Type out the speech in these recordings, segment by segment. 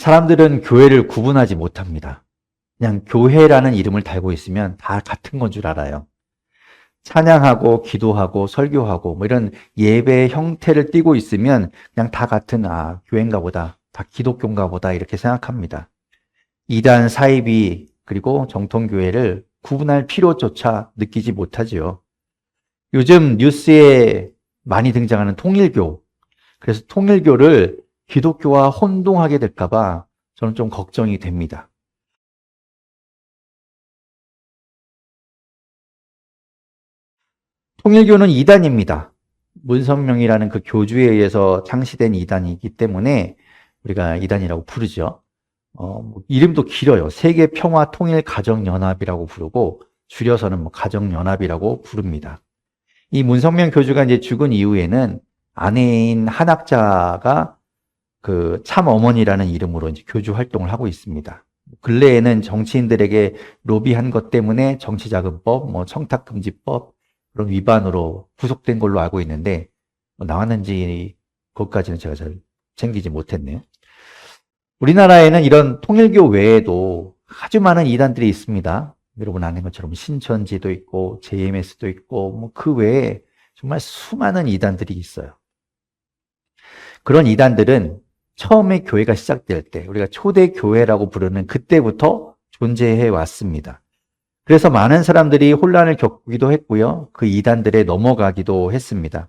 사람들은 교회를 구분하지 못합니다. 그냥 교회라는 이름을 달고 있으면 다 같은 건 줄 알아요. 찬양하고 기도하고 설교하고 뭐 이런 예배 형태를 띠고 있으면 그냥 다 같은 아 교회인가 보다 다 기독교인가 보다 이렇게 생각합니다. 이단 사이비 그리고 정통 교회를 구분할 필요조차 느끼지 못하지요. 요즘 뉴스에 많이 등장하는 통일교 그래서 통일교를 기독교와 혼동하게 될까봐 저는 좀 걱정이 됩니다. 통일교는 이단입니다. 문선명이라는 그 교주에 의해서 창시된 이단이기 때문에 우리가 이단이라고 부르죠. 어, 뭐 이름도 길어요. 세계 평화 통일 가정 연합이라고 부르고 줄여서는 뭐 가정 연합이라고 부릅니다. 이 문성명 교주가 이제 죽은 이후에는 아내인 한학자가 그 참 어머니라는 이름으로 이제 교주 활동을 하고 있습니다. 근래에는 정치인들에게 로비한 것 때문에 정치자금법, 뭐 청탁금지법 그런 위반으로 구속된 걸로 알고 있는데 뭐 나왔는지 그것까지는 제가 잘 챙기지 못했네요. 우리나라에는 이런 통일교 외에도 아주 많은 이단들이 있습니다. 여러분 아는 것처럼 신천지도 있고 JMS도 있고 뭐 그 외에 정말 수많은 이단들이 있어요. 그런 이단들은 처음에 교회가 시작될 때 우리가 초대 교회라고 부르는 그때부터 존재해 왔습니다. 그래서 많은 사람들이 혼란을 겪기도 했고요. 그 이단들에 넘어가기도 했습니다.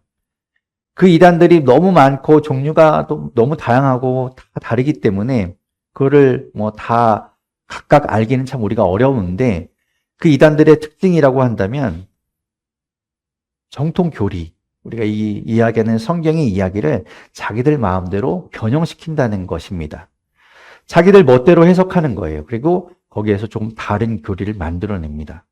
그 이단들이 너무 많고 종류가 너무 다양하고 다 다르기 때문에 그거를 뭐 다 각각 알기는 참 우리가 어려운데 그 이단들의 특징이라고 한다면 정통 교리, 우리가 이 이야기하는 성경의 이야기를 자기들 마음대로 변형시킨다는 것입니다. 자기들 멋대로 해석하는 거예요. 그리고 거기에서 좀 다른 교리를 만들어냅니다.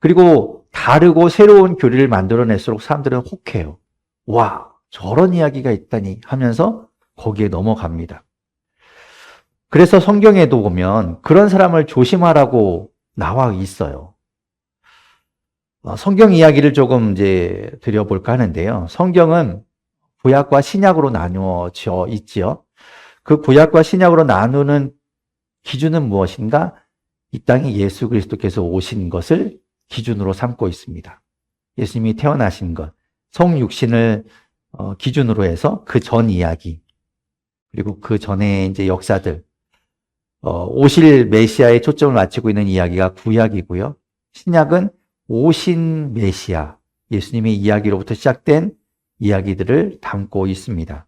그리고 다르고 새로운 교리를 만들어낼수록 사람들은 혹해요. 와, 저런 이야기가 있다니 하면서 거기에 넘어갑니다. 그래서 성경에도 보면 그런 사람을 조심하라고 나와 있어요. 어, 성경 이야기를 조금 이제 드려볼까 하는데요. 성경은 구약과 신약으로 나누어져 있지요. 그 구약과 신약으로 나누는 기준은 무엇인가? 이 땅에 예수 그리스도께서 오신 것을 기준으로 삼고 있습니다. 예수님이 태어나신 것, 성육신을 어, 기준으로 해서 그 전 이야기, 그리고 그 전에 이제 역사들, 어, 오실 메시아에 초점을 맞추고 있는 이야기가 구약이고요. 신약은 오신 메시아, 예수님의 이야기로부터 시작된 이야기들을 담고 있습니다.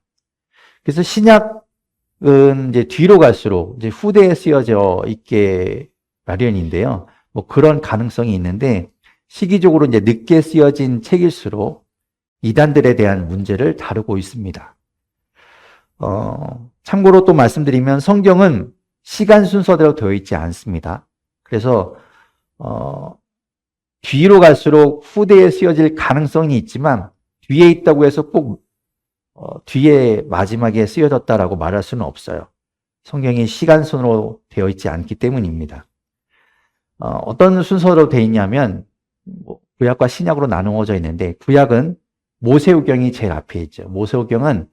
그래서 신약은 이제 뒤로 갈수록 이제 후대에 쓰여져 있게 마련인데요. 뭐 그런 가능성이 있는데 시기적으로 이제 늦게 쓰여진 책일수록 이단들에 대한 문제를 다루고 있습니다. 어, 참고로 또 말씀드리면 성경은 시간 순서대로 되어 있지 않습니다. 그래서 어, 뒤로 갈수록 후대에 쓰여질 가능성이 있지만 뒤에 있다고 해서 꼭 어, 뒤에 마지막에 쓰여졌다라고 말할 수는 없어요. 성경이 시간순으로 되어 있지 않기 때문입니다. 어, 떤 순서로 되어 있냐면 뭐, 구약과 신약으로 나누어져 있는데 구약은 모세우경이 제일 앞에 있죠. 모세우경은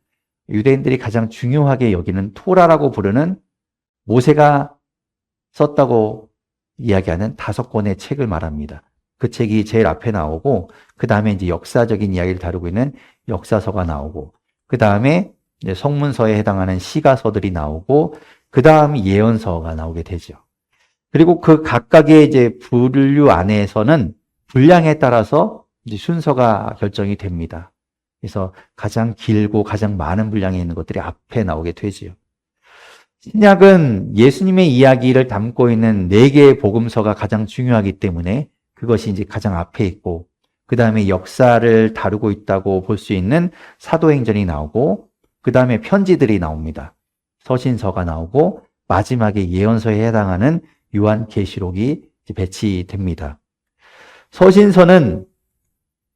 유대인들이 가장 중요하게 여기는 토라라고 부르는 모세가 썼다고 이야기하는 다섯 권의 책을 말합니다. 그 책이 제일 앞에 나오고 그 다음에 이제 역사적인 이야기를 다루고 있는 역사서가 나오고 그 다음에 성문서에 해당하는 시가서들이 나오고 그 다음 예언서가 나오게 되죠. 그리고 그 각각의 이제 분류 안에서는 분량에 따라서 순서가 결정이 됩니다. 그래서 가장 길고 가장 많은 분량에 있는 것들이 앞에 나오게 되지요. 신약은 예수님의 이야기를 담고 있는 네 개의 복음서가 가장 중요하기 때문에 그것이 이제 가장 앞에 있고 그 다음에 역사를 다루고 있다고 볼 수 있는 사도행전이 나오고 그 다음에 편지들이 나옵니다. 서신서가 나오고 마지막에 예언서에 해당하는 요한계시록이 배치됩니다. 서신서는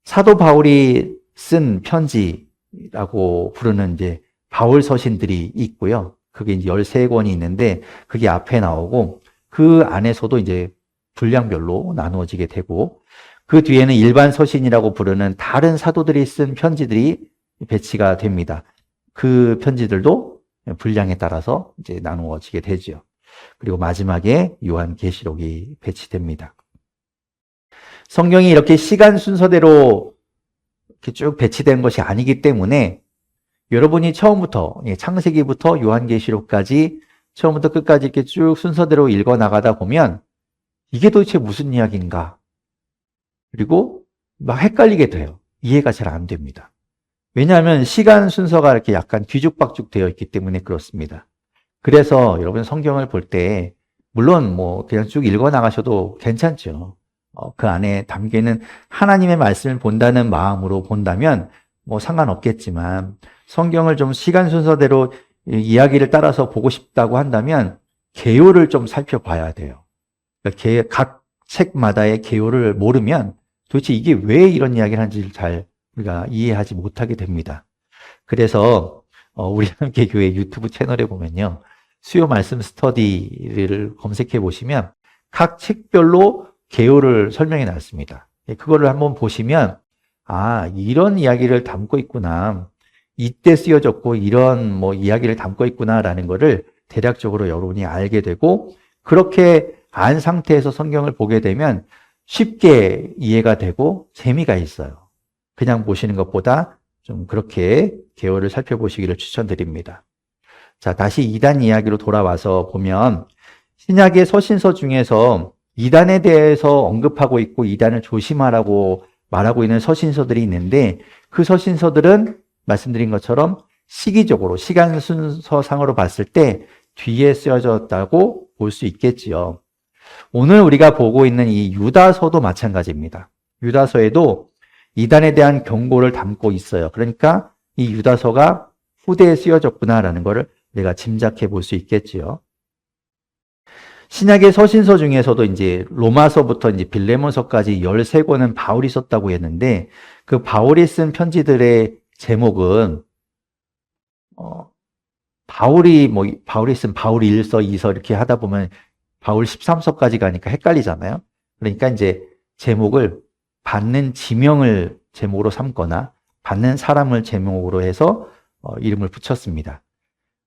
사도 바울이 쓴 편지라고 부르는 이제 바울 서신들이 있고요. 그게 이제 13권이 있는데 그게 앞에 나오고 그 안에서도 이제 분량별로 나누어지게 되고 그 뒤에는 일반 서신이라고 부르는 다른 사도들이 쓴 편지들이 배치가 됩니다. 그 편지들도 분량에 따라서 이제 나누어지게 되죠. 그리고 마지막에 요한 계시록이 배치됩니다. 성경이 이렇게 시간 순서대로 이렇게 쭉 배치된 것이 아니기 때문에 여러분이 처음부터 예, 창세기부터 요한계시록까지 처음부터 끝까지 이렇게 쭉 순서대로 읽어 나가다 보면 이게 도대체 무슨 이야기인가? 그리고 막 헷갈리게 돼요. 이해가 잘 안 됩니다. 왜냐하면 시간 순서가 이렇게 약간 뒤죽박죽 되어 있기 때문에 그렇습니다. 그래서 여러분 성경을 볼 때 물론 뭐 그냥 쭉 읽어 나가셔도 괜찮죠. 어, 그 안에 담겨 있는 하나님의 말씀을 본다는 마음으로 본다면 뭐 상관없겠지만 성경을 좀 시간 순서대로 이- 이야기를 따라서 보고 싶다고 한다면 개요를 좀 살펴봐야 돼요. 그러니까 개- 각 책마다의 개요를 모르면 도대체 이게 왜 이런 이야기를 하는지를 잘 우리가 이해하지 못하게 됩니다. 그래서 어, 우리 함께 교회 유튜브 채널에 보면요. 수요 말씀 스터디를 검색해 보시면 각 책별로 개요를 설명해 놨습니다. 예, 그거를 한번 보시면 아, 이런 이야기를 담고 있구나. 이때 쓰여졌고 이런 뭐 이야기를 담고 있구나라는 거를 대략적으로 여러분이 알게 되고 그렇게 안 상태에서 성경을 보게 되면 쉽게 이해가 되고 재미가 있어요. 그냥 보시는 것보다 좀 그렇게 개요를 살펴보시기를 추천드립니다. 자, 다시 이단 이야기로 돌아와서 보면 신약의 서신서 중에서 이단에 대해서 언급하고 있고 이단을 조심하라고 말하고 있는 서신서들이 있는데 그 서신서들은 말씀드린 것처럼 시기적으로 시간 순서상으로 봤을 때 뒤에 쓰여졌다고 볼 수 있겠지요. 오늘 우리가 보고 있는 이 유다서도 마찬가지입니다. 유다서에도 이단에 대한 경고를 담고 있어요. 그러니까 이 유다서가 후대에 쓰여졌구나라는 것을 우리가 짐작해 볼 수 있겠지요. 신약의 서신서 중에서도 이제 로마서부터 이제 빌레몬서까지 13권은 바울이 썼다고 했는데 그 바울이 쓴 편지들의 제목은 어 바울이 뭐 바울이 쓴 바울 1서, 2서 이렇게 하다 보면 바울 13서까지 가니까 헷갈리잖아요. 그러니까 이제 제목을 받는 지명을 제목으로 삼거나 받는 사람을 제목으로 해서 어, 이름을 붙였습니다.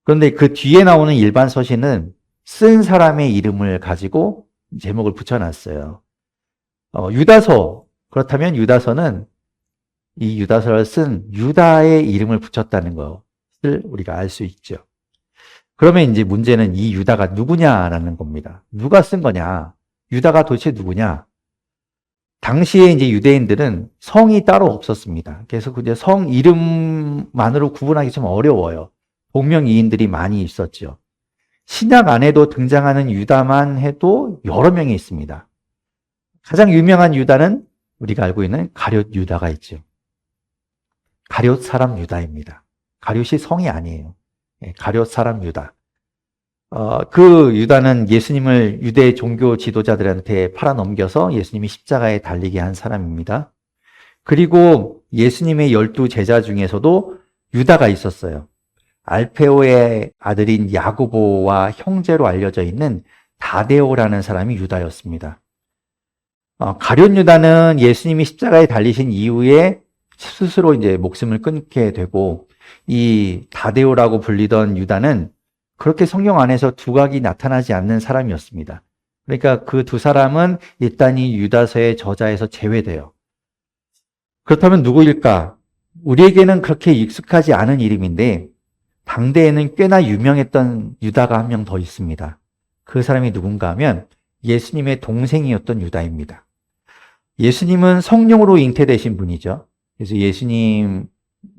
그런데 그 뒤에 나오는 일반 서신은 쓴 사람의 이름을 가지고 제목을 붙여놨어요. 어, 유다서 그렇다면 유다서는 이 유다서를 쓴 유다의 이름을 붙였다는 것을 우리가 알 수 있죠. 그러면 이제 문제는 이 유다가 누구냐라는 겁니다. 누가 쓴 거냐? 유다가 도대체 누구냐? 당시에 이제 유대인들은 성이 따로 없었습니다. 그래서 그 이제 성 이름만으로 구분하기 좀 어려워요. 복명이인들이 많이 있었죠. 신약 안에도 등장하는 유다만 해도 여러 명이 있습니다. 가장 유명한 유다는 우리가 알고 있는 가룟 유다가 있죠. 가룟 사람 유다입니다. 가룟이 성이 아니에요. 예, 가룟 사람 유다. 어, 그 유다는 예수님을 유대 종교 지도자들한테 팔아넘겨서 예수님이 십자가에 달리게 한 사람입니다. 그리고 예수님의 열두 제자 중에서도 유다가 있었어요. 알페오의 아들인 야고보와 형제로 알려져 있는 다데오라는 사람이 유다였습니다. 어, 가룟 유다는 예수님이 십자가에 달리신 이후에 스스로 이제 목숨을 끊게 되고 이 다데오라고 불리던 유다는 그렇게 성경 안에서 두각이 나타나지 않는 사람이었습니다. 그러니까 그 두 사람은 일단 이 유다서의 저자에서 제외돼요. 그렇다면 누구일까? 우리에게는 그렇게 익숙하지 않은 이름인데 당대에는 꽤나 유명했던 유다가 한 명 더 있습니다. 그 사람이 누군가 하면 예수님의 동생이었던 유다입니다. 예수님은 성령으로 잉태되신 분이죠. 그래서 예수님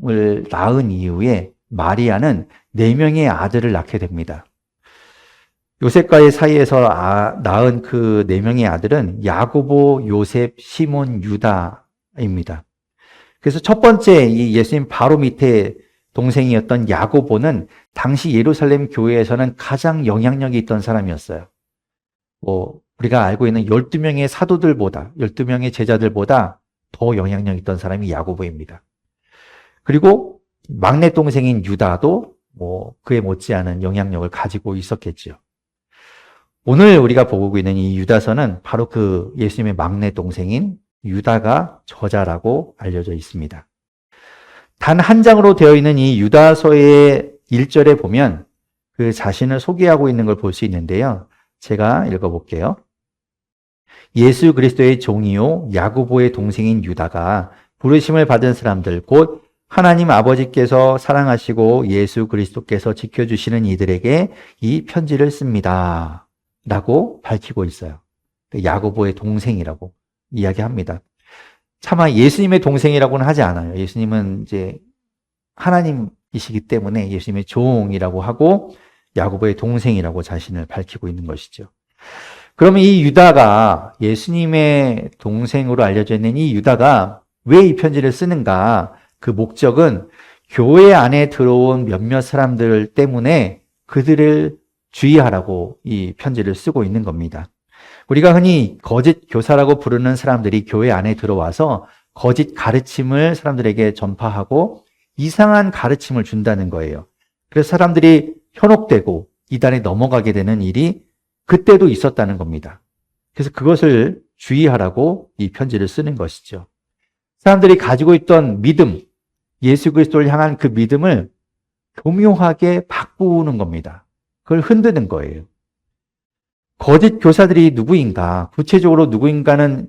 을 낳은 이후에 마리아는 네 명의 아들을 낳게 됩니다. 요셉과의 사이에서 아- 낳은 그 네 명의 아들은 야고보, 요셉, 시몬, 유다입니다. 그래서 첫 번째 이 예수님 바로 밑에 동생이었던 야고보는 당시 예루살렘 교회에서는 가장 영향력이 있던 사람이었어요. 뭐 우리가 알고 있는 12명의 사도들보다 12명의 제자들보다 더 영향력 있던 사람이 야고보입니다. 그리고 막내 동생인 유다도 뭐 그에 못지않은 영향력을 가지고 있었겠지요. 오늘 우리가 보고 있는 이 유다서는 바로 그 예수님의 막내 동생인 유다가 저자라고 알려져 있습니다. 단 한 장으로 되어 있는 이 유다서의 1절에 보면 그 자신을 소개하고 있는 걸 볼 수 있는데요. 제가 읽어볼게요. 예수 그리스도의 종이요 야고보의 동생인 유다가 부르심을 받은 사람들 곧 하나님 아버지께서 사랑하시고 예수 그리스도께서 지켜주시는 이들에게 이 편지를 씁니다. 라고 밝히고 있어요. 야고보의 동생이라고 이야기합니다. 차마 예수님의 동생이라고는 하지 않아요. 예수님은 이제 하나님이시기 때문에 예수님의 종이라고 하고 야고보의 동생이라고 자신을 밝히고 있는 것이죠. 그러면 이 유다가 예수님의 동생으로 알려져 있는 이 유다가 왜 이 편지를 쓰는가? 그 목적은 교회 안에 들어온 몇몇 사람들 때문에 그들을 주의하라고 이 편지를 쓰고 있는 겁니다. 우리가 흔히 거짓 교사라고 부르는 사람들이 교회 안에 들어와서 거짓 가르침을 사람들에게 전파하고 이상한 가르침을 준다는 거예요. 그래서 사람들이 현혹되고 이단에 넘어가게 되는 일이 그때도 있었다는 겁니다. 그래서 그것을 주의하라고 이 편지를 쓰는 것이죠. 사람들이 가지고 있던 믿음, 예수 그리스도를 향한 그 믿음을 교묘하게 바꾸는 겁니다. 그걸 흔드는 거예요. 거짓 교사들이 누구인가, 구체적으로 누구인가는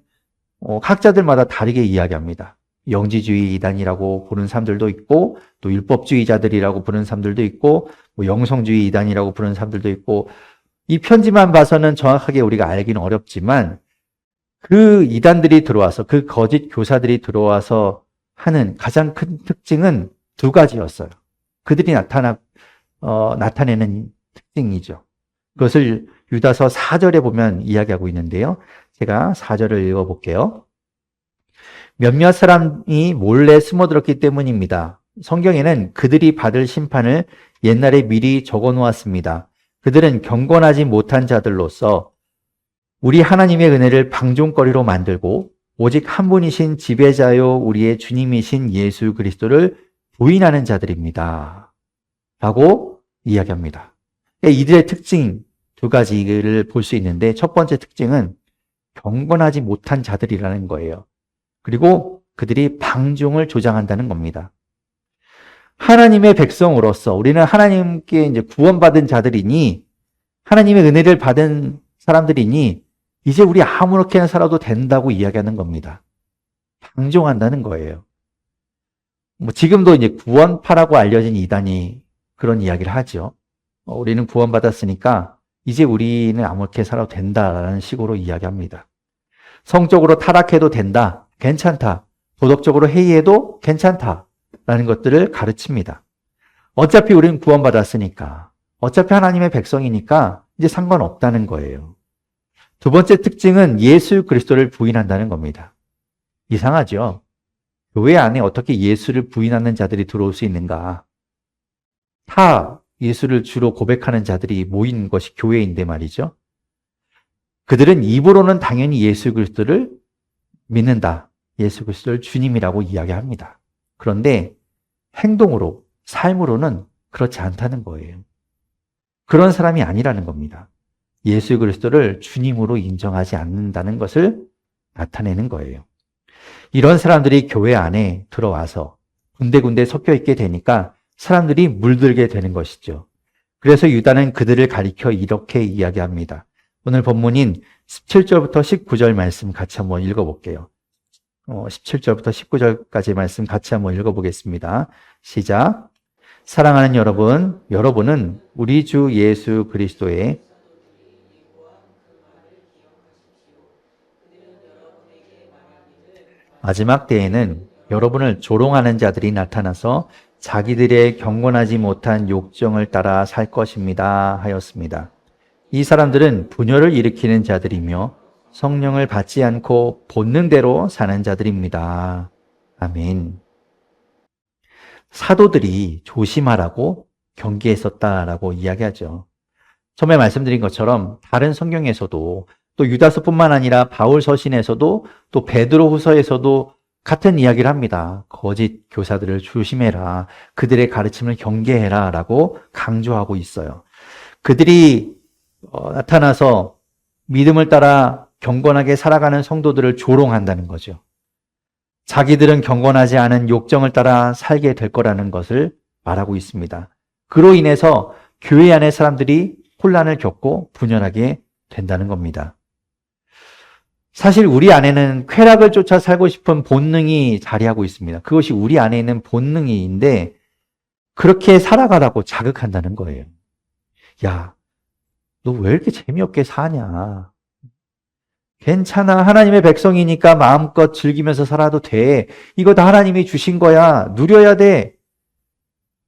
어, 학자들마다 다르게 이야기합니다. 영지주의 이단이라고 부르는 사람들도 있고, 또 율법주의자들이라고 부르는 사람들도 있고, 뭐 영성주의 이단이라고 부르는 사람들도 있고, 이 편지만 봐서는 정확하게 우리가 알기는 어렵지만, 그 이단들이 들어와서, 그 거짓 교사들이 들어와서 하는 가장 큰 특징은 두 가지였어요. 그들이 나타나, 어, 나타내는 특징이죠. 그것을 유다서 4절에 보면 이야기하고 있는데요. 제가 4절을 읽어볼게요. 몇몇 사람이 몰래 숨어들었기 때문입니다. 성경에는 그들이 받을 심판을 옛날에 미리 적어 놓았습니다. 그들은 경건하지 못한 자들로서 우리 하나님의 은혜를 방종거리로 만들고 오직 한 분이신 지배자요 우리의 주님이신 예수 그리스도를 부인하는 자들입니다. 라고 이야기합니다. 이들의 특징 두 가지를 볼 수 있는데 첫 번째 특징은 경건하지 못한 자들이라는 거예요. 그리고 그들이 방종을 조장한다는 겁니다. 하나님의 백성으로서 우리는 하나님께 이제 구원받은 자들이니 하나님의 은혜를 받은 사람들이니 이제 우리 아무렇게나 살아도 된다고 이야기하는 겁니다. 방종한다는 거예요. 뭐 지금도 이제 구원파라고 알려진 이단이 그런 이야기를 하죠. 어, 우리는 구원받았으니까 이제 우리는 아무렇게 살아도 된다라는 식으로 이야기합니다. 성적으로 타락해도 된다. 괜찮다. 도덕적으로 해이해도 괜찮다 라는 것들을 가르칩니다. 어차피 우리는 구원받았으니까. 어차피 하나님의 백성이니까 이제 상관없다는 거예요. 두 번째 특징은 예수 그리스도를 부인한다는 겁니다. 이상하죠? 교회 안에 어떻게 예수를 부인하는 자들이 들어올 수 있는가? 다 예수를 주로 고백하는 자들이 모인 것이 교회인데 말이죠. 그들은 입으로는 당연히 예수 그리스도를 믿는다. 예수 그리스도를 주님이라고 이야기합니다. 그런데 행동으로, 삶으로는 그렇지 않다는 거예요. 그런 사람이 아니라는 겁니다. 예수 그리스도를 주님으로 인정하지 않는다는 것을 나타내는 거예요. 이런 사람들이 교회 안에 들어와서 군데군데 섞여 있게 되니까 사람들이 물들게 되는 것이죠. 그래서 유다는 그들을 가리켜 이렇게 이야기합니다. 오늘 본문인 17절부터 19절 말씀 같이 한번 읽어볼게요. 17절부터 19절까지 말씀 같이 한번 읽어보겠습니다. 시작. 사랑하는 여러분, 여러분은 우리 주 예수 그리스도의 마지막 때에는 여러분을 조롱하는 자들이 나타나서 자기들의 경건하지 못한 욕정을 따라 살 것입니다. 하였습니다. 이 사람들은 분열을 일으키는 자들이며 성령을 받지 않고 본능대로 사는 자들입니다. 아멘. 사도들이 조심하라고 경계했었다라고 이야기하죠. 처음에 말씀드린 것처럼 다른 성경에서도 또 유다서뿐만 아니라 바울 서신에서도 또 베드로 후서에서도 같은 이야기를 합니다. 거짓 교사들을 조심해라. 그들의 가르침을 경계해라. 라고 강조하고 있어요. 그들이 어, 나타나서 믿음을 따라 경건하게 살아가는 성도들을 조롱한다는 거죠. 자기들은 경건하지 않은 욕정을 따라 살게 될 거라는 것을 말하고 있습니다. 그로 인해서 교회 안의 사람들이 혼란을 겪고 분열하게 된다는 겁니다. 사실 우리 안에는 쾌락을 쫓아 살고 싶은 본능이 자리하고 있습니다. 그것이 우리 안에 있는 본능이인데 그렇게 살아가라고 자극한다는 거예요. 야, 너 왜 이렇게 재미없게 사냐? 괜찮아. 하나님의 백성이니까 마음껏 즐기면서 살아도 돼. 이거 다 하나님이 주신 거야. 누려야 돼.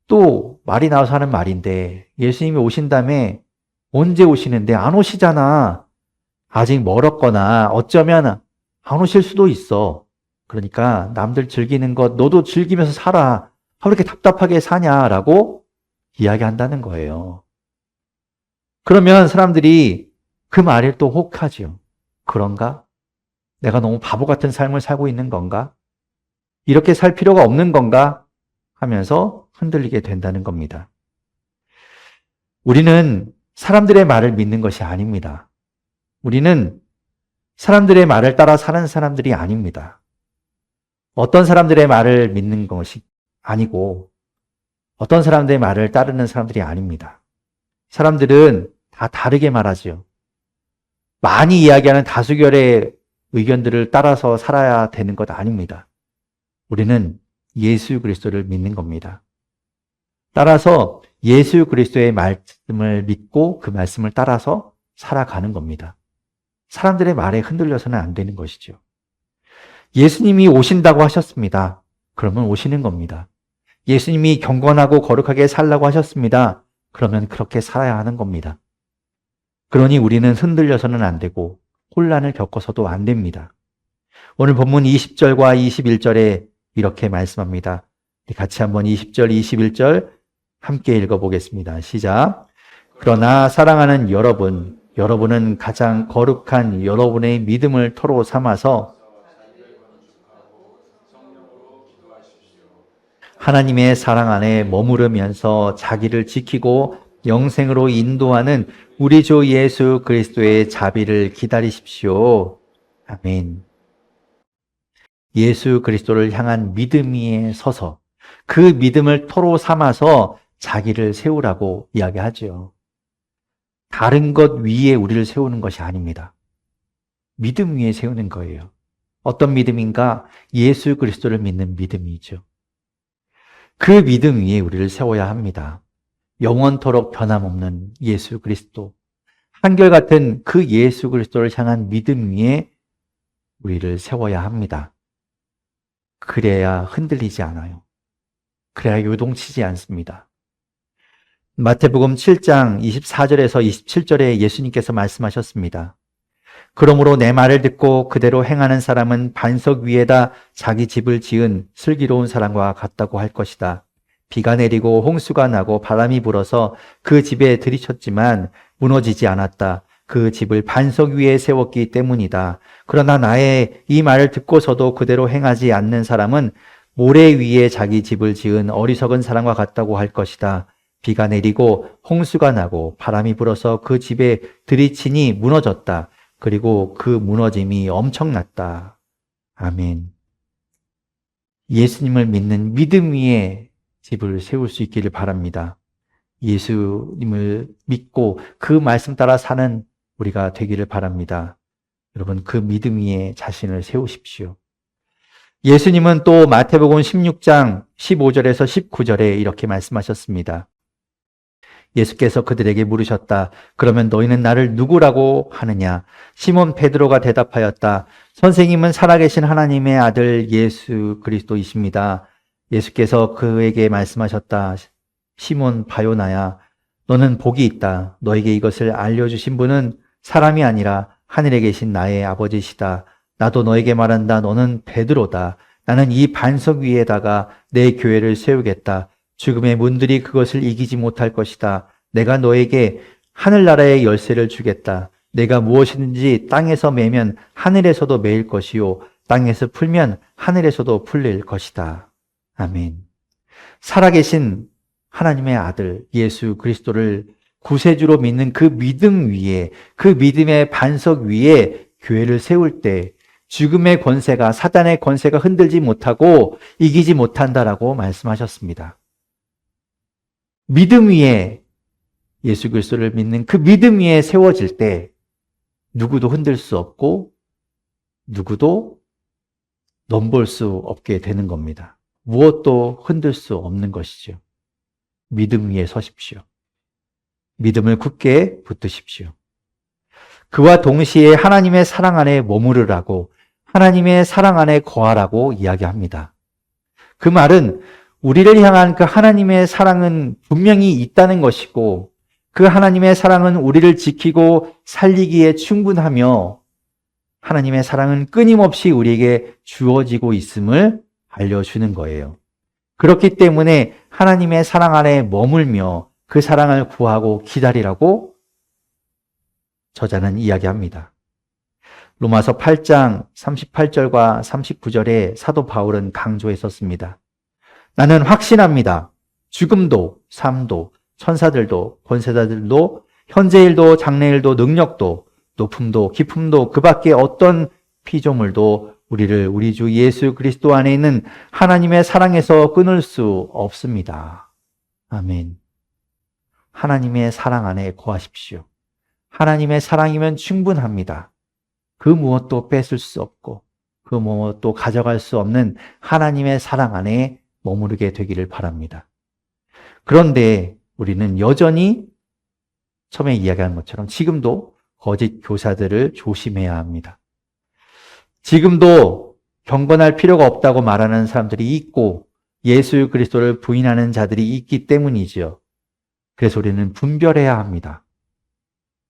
또 말이 나와서 하는 말인데 예수님이 오신 다음에 언제 오시는데 안 오시잖아. 아직 멀었거나 어쩌면 안 오실 수도 있어. 그러니까 남들 즐기는 것 너도 즐기면서 살아. 왜 이렇게 답답하게 사냐라고 이야기한다는 거예요. 그러면 사람들이 그 말을 또 혹하죠. 그런가? 내가 너무 바보 같은 삶을 살고 있는 건가? 이렇게 살 필요가 없는 건가? 하면서 흔들리게 된다는 겁니다. 우리는 사람들의 말을 믿는 것이 아닙니다. 우리는 사람들의 말을 따라 사는 사람들이 아닙니다. 어떤 사람들의 말을 믿는 것이 아니고 어떤 사람들의 말을 따르는 사람들이 아닙니다. 사람들은 다 다르게 말하지요. 많이 이야기하는 다수결의 의견들을 따라서 살아야 되는 것 아닙니다. 우리는 예수 그리스도를 믿는 겁니다. 따라서 예수 그리스도의 말씀을 믿고 그 말씀을 따라서 살아가는 겁니다. 사람들의 말에 흔들려서는 안 되는 것이죠. 예수님이 오신다고 하셨습니다. 그러면 오시는 겁니다. 예수님이 경건하고 거룩하게 살라고 하셨습니다. 그러면 그렇게 살아야 하는 겁니다. 그러니 우리는 흔들려서는 안 되고 혼란을 겪어서도 안 됩니다. 오늘 본문 20절과 21절에 이렇게 말씀합니다. 같이 한번 20절, 21절 함께 읽어보겠습니다. 시작. 그러나 사랑하는 여러분, 여러분은 가장 거룩한 여러분의 믿음을 토로 삼아서 하나님의 사랑 안에 머무르면서 자기를 지키고 영생으로 인도하는 우리 주 예수 그리스도의 자비를 기다리십시오. 아멘. 예수 그리스도를 향한 믿음 위에 서서 그 믿음을 토로 삼아서 자기를 세우라고 이야기하죠. 다른 것 위에 우리를 세우는 것이 아닙니다. 믿음 위에 세우는 거예요. 어떤 믿음인가? 예수 그리스도를 믿는 믿음이죠. 그 믿음 위에 우리를 세워야 합니다. 영원토록 변함없는 예수 그리스도. 한결같은 그 예수 그리스도를 향한 믿음 위에 우리를 세워야 합니다. 그래야 흔들리지 않아요. 그래야 요동치지 않습니다. 마태복음 7장 24절에서 27절에 예수님께서 말씀하셨습니다. 그러므로 내 말을 듣고 그대로 행하는 사람은 반석 위에다 자기 집을 지은 슬기로운 사람과 같다고 할 것이다. 비가 내리고 홍수가 나고 바람이 불어서 그 집에 들이쳤지만 무너지지 않았다. 그 집을 반석 위에 세웠기 때문이다. 그러나 나의 이 말을 듣고서도 그대로 행하지 않는 사람은 모래 위에 자기 집을 지은 어리석은 사람과 같다고 할 것이다. 비가 내리고 홍수가 나고 바람이 불어서 그 집에 들이치니 무너졌다. 그리고 그 무너짐이 엄청났다. 아멘. 예수님을 믿는 믿음 위에 집을 세울 수 있기를 바랍니다. 예수님을 믿고 그 말씀 따라 사는 우리가 되기를 바랍니다. 여러분, 그 믿음 위에 자신을 세우십시오. 예수님은 또 마태복음 16장 15절에서 19절에 이렇게 말씀하셨습니다. 예수께서 그들에게 물으셨다. 그러면 너희는 나를 누구라고 하느냐? 시몬 베드로가 대답하였다. 선생님은 살아계신 하나님의 아들 예수 그리스도이십니다. 예수께서 그에게 말씀하셨다. 시몬 바요나야, 너는 복이 있다. 너에게 이것을 알려주신 분은 사람이 아니라 하늘에 계신 나의 아버지시다. 나도 너에게 말한다. 너는 베드로다. 나는 이 반석 위에다가 내 교회를 세우겠다. 죽음의 문들이 그것을 이기지 못할 것이다. 내가 너에게 하늘나라의 열쇠를 주겠다. 내가 무엇이든지 땅에서 매면 하늘에서도 매일 것이요. 땅에서 풀면 하늘에서도 풀릴 것이다. 아멘. 살아계신 하나님의 아들 예수 그리스도를 구세주로 믿는 그 믿음 위에, 그 믿음의 반석 위에 교회를 세울 때 죽음의 권세가, 사단의 권세가 흔들지 못하고 이기지 못한다라고 말씀하셨습니다. 믿음 위에 예수 그리스도를 믿는 그 믿음 위에 세워질 때 누구도 흔들 수 없고 누구도 넘볼 수 없게 되는 겁니다. 무엇도 흔들 수 없는 것이죠. 믿음 위에 서십시오. 믿음을 굳게 붙드십시오. 그와 동시에 하나님의 사랑 안에 머무르라고 하나님의 사랑 안에 거하라고 이야기합니다. 그 말은 우리를 향한 그 하나님의 사랑은 분명히 있다는 것이고 그 하나님의 사랑은 우리를 지키고 살리기에 충분하며 하나님의 사랑은 끊임없이 우리에게 주어지고 있음을 알려주는 거예요. 그렇기 때문에 하나님의 사랑 안에 머물며 그 사랑을 구하고 기다리라고 저자는 이야기합니다. 로마서 8장 38절과 39절에 사도 바울은 강조했었습니다. 나는 확신합니다. 죽음도, 삶도, 천사들도, 권세자들도, 현재일도, 장래일도, 능력도, 높음도, 깊음도, 그 밖에 어떤 피조물도 우리를 우리 주 예수 그리스도 안에 있는 하나님의 사랑에서 끊을 수 없습니다. 아멘. 하나님의 사랑 안에 거하십시오. 하나님의 사랑이면 충분합니다. 그 무엇도 뺏을 수 없고 그 무엇도 가져갈 수 없는 하나님의 사랑 안에 머무르게 되기를 바랍니다. 그런데 우리는 여전히 처음에 이야기한 것처럼 지금도 거짓 교사들을 조심해야 합니다. 지금도 경건할 필요가 없다고 말하는 사람들이 있고 예수 그리스도를 부인하는 자들이 있기 때문이지요. 그래서 우리는 분별해야 합니다.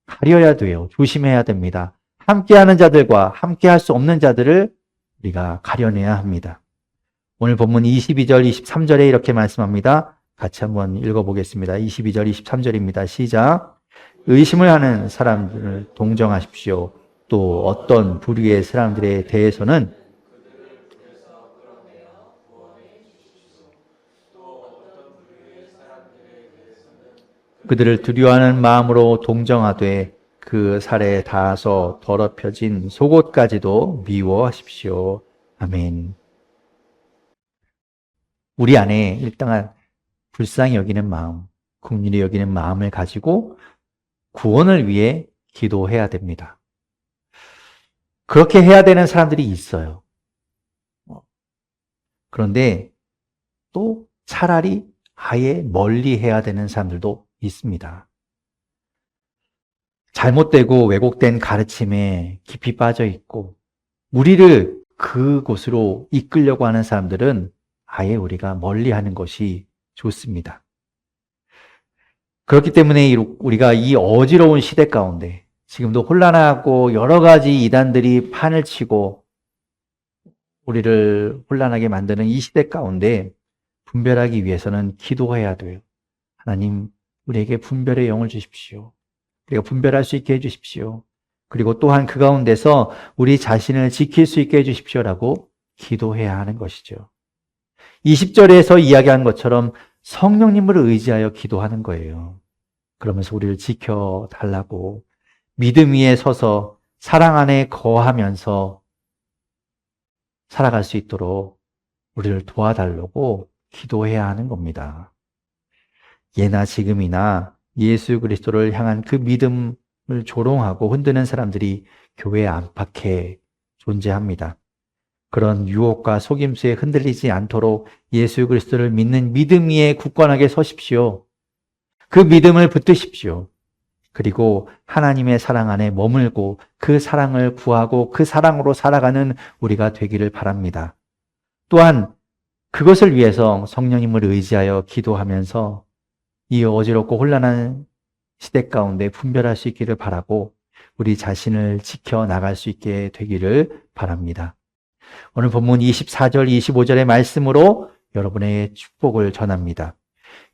가려야 돼요. 조심해야 됩니다. 함께하는 자들과 함께할 수 없는 자들을 우리가 가려내야 합니다. 오늘 본문 22절, 23절에 이렇게 말씀합니다. 같이 한번 읽어보겠습니다. 22절, 23절입니다. 시작. 의심을 하는 사람들을 동정하십시오. 또 어떤 부류의 사람들에 대해서는 그들을 두려워하는 마음으로 동정하되 그 살에 닿아서 더럽혀진 속옷까지도 미워하십시오. 아멘. 우리 안에 일당한 불쌍히 여기는 마음, 국률이 여기는 마음을 가지고 구원을 위해 기도해야 됩니다. 그렇게 해야 되는 사람들이 있어요. 그런데 또 차라리 아예 멀리 해야 되는 사람들도 있습니다. 잘못되고 왜곡된 가르침에 깊이 빠져 있고 우리를 그곳으로 이끌려고 하는 사람들은 아예 우리가 멀리 하는 것이 좋습니다. 그렇기 때문에 우리가 이 어지러운 시대 가운데 지금도 혼란하고 여러 가지 이단들이 판을 치고 우리를 혼란하게 만드는 이 시대 가운데 분별하기 위해서는 기도해야 돼요. 하나님, 우리에게 분별의 영을 주십시오. 우리가 분별할 수 있게 해주십시오. 그리고 또한 그 가운데서 우리 자신을 지킬 수 있게 해주십시오라고 기도해야 하는 것이죠. 20절에서 이야기한 것처럼 성령님을 의지하여 기도하는 거예요. 그러면서 우리를 지켜달라고 믿음 위에 서서 사랑 안에 거하면서 살아갈 수 있도록 우리를 도와달라고 기도해야 하는 겁니다. 예나 지금이나 예수 그리스도를 향한 그 믿음을 조롱하고 흔드는 사람들이 교회 안팎에 존재합니다. 그런 유혹과 속임수에 흔들리지 않도록 예수 그리스도를 믿는 믿음 위에 굳건하게 서십시오. 그 믿음을 붙드십시오. 그리고 하나님의 사랑 안에 머물고 그 사랑을 구하고 그 사랑으로 살아가는 우리가 되기를 바랍니다. 또한 그것을 위해서 성령님을 의지하여 기도하면서 이 어지럽고 혼란한 시대 가운데 분별할 수 있기를 바라고 우리 자신을 지켜 나갈 수 있게 되기를 바랍니다. 오늘 본문 24절, 25절의 말씀으로 여러분의 축복을 전합니다.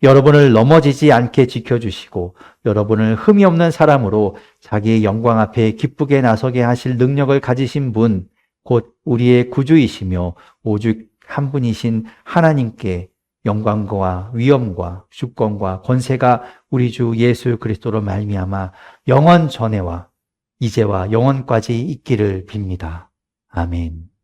여러분을 넘어지지 않게 지켜주시고 여러분을 흠이 없는 사람으로 자기의 영광 앞에 기쁘게 나서게 하실 능력을 가지신 분, 곧 우리의 구주이시며 오직 한 분이신 하나님께 영광과 위엄과 주권과 권세가 우리 주 예수 그리스도로 말미암아 영원 전에와 이제와 영원까지 있기를 빕니다. 아멘.